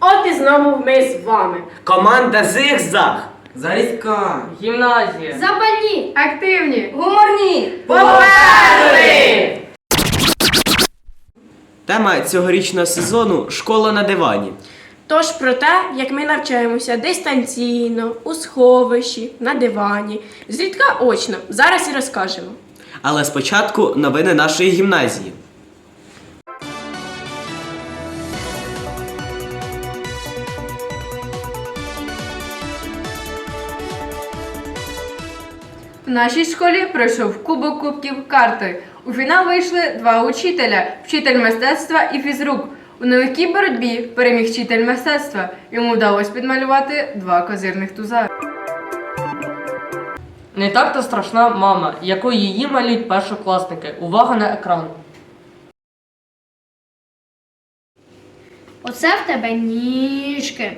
От і знову ми з вами. Команда Зигзаг. Зарізька. Гімназія. Запальні, Активні. гуморні, Поперли! Тема цьогорічного сезону школа на дивані. Тож про те, як ми навчаємося дистанційно, у сховищі, на дивані, зрідка очно. Зараз і розкажемо. Але спочатку новини нашої гімназії. В нашій школі пройшов Кубок Кубків карти. У фінал вийшли два учителя: вчитель мистецтва і фізрук. У нелегкій боротьбі переміг вчитель мистецтва. Йому вдалося підмалювати два козирних туза. Не так то страшна мама, якою її малюють першокласники. Увага на екран. Оце в тебе ніжки,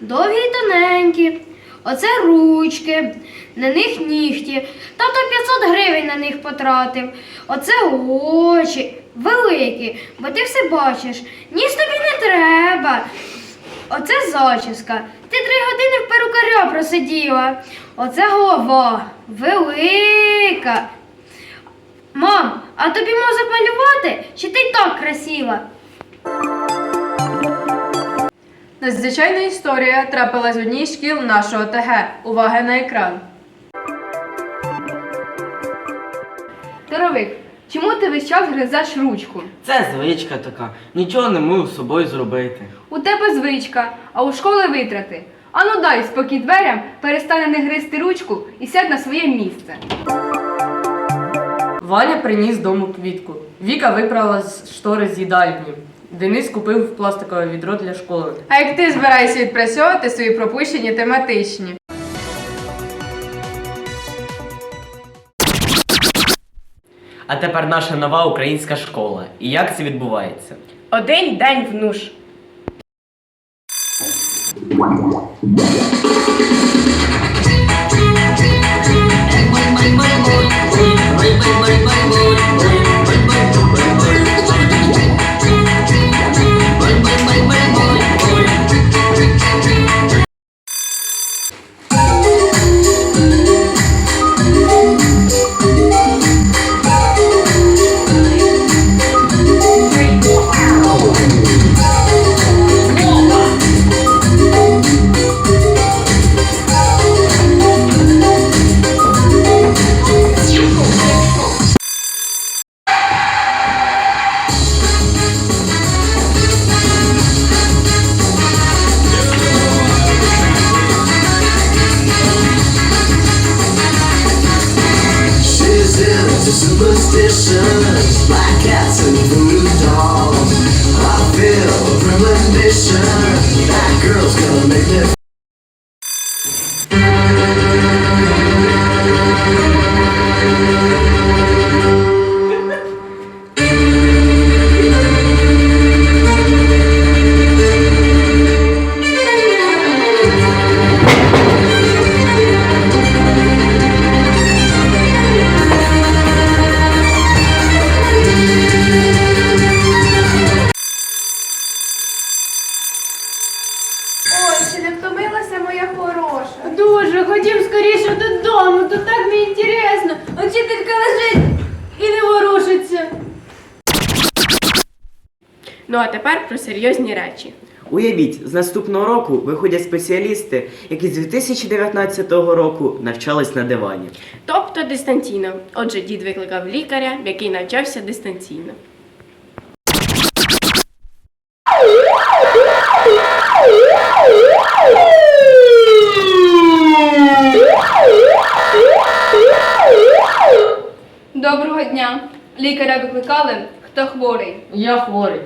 довгі й тоненькі. Оце ручки, на них нігті. Тато 500 гривень на них потратив. Оце очі великі, бо ти все бачиш. Ніж тобі не треба. Оце зачіска. Ти три години в перукаря просиділа. Оце голова велика. Мам, а тобі мозок малювати? Чи ти так красива? Надзвичайна історія трапилась в одній з шкіл нашого ТГ. Увага на екран. Таровик, чому ти весь час гризеш ручку? Це звичка така. Нічого не можу з собою зробити. У тебе звичка, а у школи витрати. Ану дай спокій дверям, перестане не гризти ручку і сядь на своє місце. Ваня приніс дому квітку. Віка виправила з штори з їдальні. Денис купив пластикове відро для школи. А як ти збираєшся відпрацьовувати свої пропущені тематичні? А тепер наша нова українська школа. І як це відбувається? Один день в нуж. Girl's gonna make me не втомилася моя хороша? Дуже, ходім скоріше додому, тут так мені інтересно. Учителька лежить і не ворушиться. Ну а тепер про серйозні речі. Уявіть, з наступного року виходять спеціалісти, які з 2019 року навчались на дивані. Тобто дистанційно. Отже, дід викликав лікаря, який навчався дистанційно. Лікаря викликали. Хто хворий? Я хворий.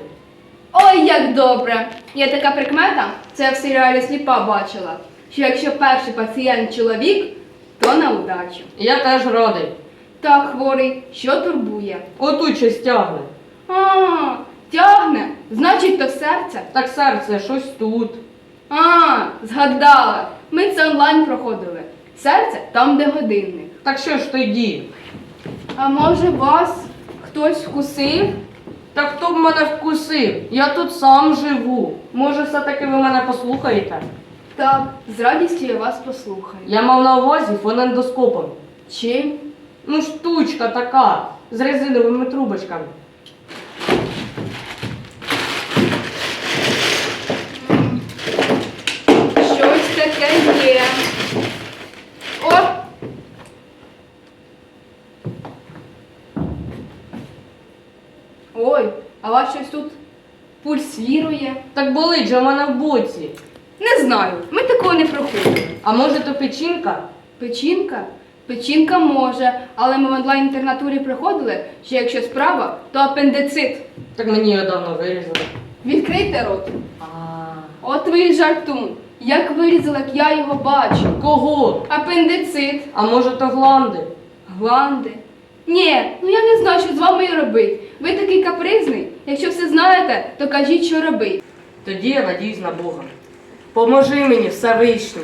Ой, як добре! Є така прикмета, це я в серіалі сліпа бачила, що якщо перший пацієнт чоловік, то на удачу. Я теж радий. Так, хворий, що турбує? Отут щось тягне. А, тягне, значить, то серце. Так серце, щось тут. А, згадала. Ми це онлайн проходили. Серце там, де годинник. Так що ж тоді? А може вас хтось вкусив? та хто б мене вкусив? Я тут сам живу. Може, все-таки ви мене послухаєте? Так, з радістю я вас послухаю. Я мав на увазі фонендоскопом. Чим? Ну, штучка така, з резиновими трубочками. Щось таке є. О! Ой, а у вас щось тут пульсірує? Так болить же в мене в боці. Не знаю, ми такого не проходимо. А може то печінка? Печінка? Печінка може, але ми в онлайн-інтернатурі приходили, що якщо справа, то апендицит. Так мені його давно вирізали. Відкрийте рот. А От ви жартун. Як вирізали, як я його бачу. кого? Апендицит, А може то гланди? гланди. Ні, ну я не знаю, що з вами і робити. Ви такий капризний. Якщо все знаєте, то кажіть, що робити. Тоді я надіюсь на Бога. Поможи мені, Всевишній.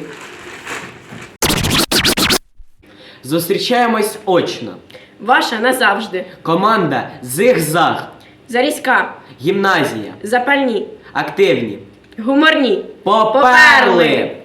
Зустрічаємось очно. Ваша назавжди. Команда Зигзаг. Зарізька, Гімназія. запальні, Активні. гуморні. Поперли!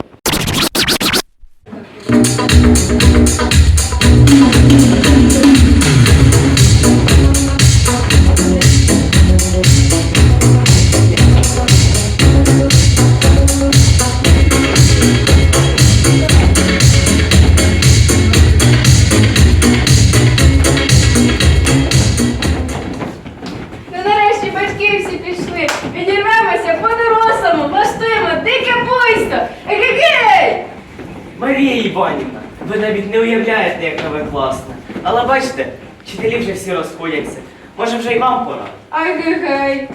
Марія Іванівна, ви навіть не уявляєте, яка ви класна. Але бачите, вчителі вже всі розходяться. Може вже і вам пора. Ай гей гей.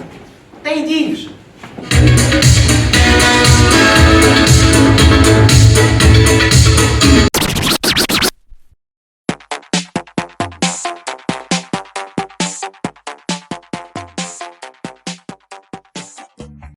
Та йдіть вже.